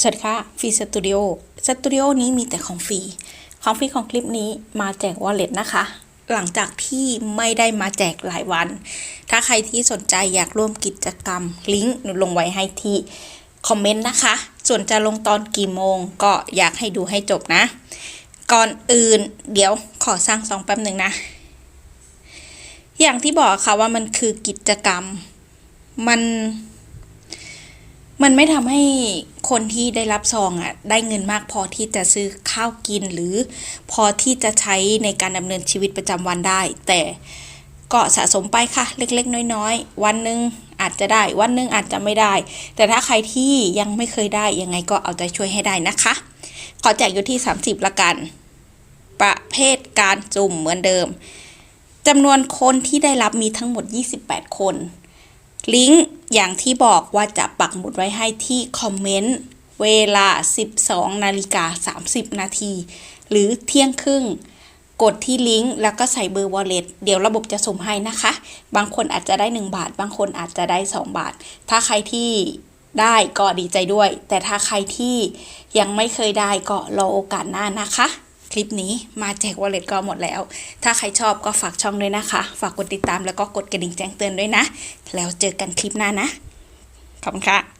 สวัสดีค่ะฟรีสตูดิโอสตูดิโอนี้มีแต่ของฟรี ของฟรีของคลิปนี้มาแจกวอลเล็ตนะคะ หลังจากที่ไม่ได้มาแจกหลายวัน ถ้าใครที่สนใจอยากร่วมกิจกรรม ลิงก์หนูลงไว้ให้ที่คอมเมนต์นะคะ ส่วนจะลงตอนกี่โมงก็อยากให้ดูให้จบนะ ก่อนอื่นเดี๋ยวขอสร้างซองแป๊บหนึ่งนะ อย่างที่บอกค่ะว่ามันคือกิจกรรม มัน มันไม่ทำให้คนที่ได้รับซองอะได้เงินมากพอที่จะซื้อข้าวกินหรือพอที่จะใช้ในการดำเนินชีวิตประจำวันได้ แต่ก็สะสมไปค่ะ เล็กๆ น้อยๆ วันหนึ่งอาจจะได้วันหนึ่งอาจจะไม่ได้ แต่ถ้าใครที่ยังไม่เคยได้ยังไงก็เอาใจช่วยให้ได้นะคะ ขอแจกอยู่ที่ 30 ละกัน ประเภทการจุ่มเหมือนเดิมจำนวนคนที่ได้รับมีทั้งหมด 28 คน ลิงก์ อย่างที่บอกว่าจะปักหมุดไว้ให้ที่คอมเมนต์เวลา 12 นาฬิกา 30 นาที หรือเที่ยงครึ่ง กดที่ลิงก์แล้วก็ใส่เบอร์ wallet เดี๋ยวระบบจะสุ่มให้นะคะ บางคนอาจจะได้ 1 บาท บางคนอาจจะได้ 2 บาท ถ้าใครที่ได้ก็ดีใจด้วย แต่ถ้าใครที่ยังไม่เคยได้ก็รอโอกาสหน้านะคะ คลิปนี้มาแจกวอลเล็ตก็หมดแล้ว ถ้าใครชอบก็ฝากช่องด้วยนะคะ ฝากกดติดตามแล้วก็กดกระดิ่งแจ้งเตือนด้วยนะ แล้วเจอกันคลิปหน้านะ ขอบคุณค่ะ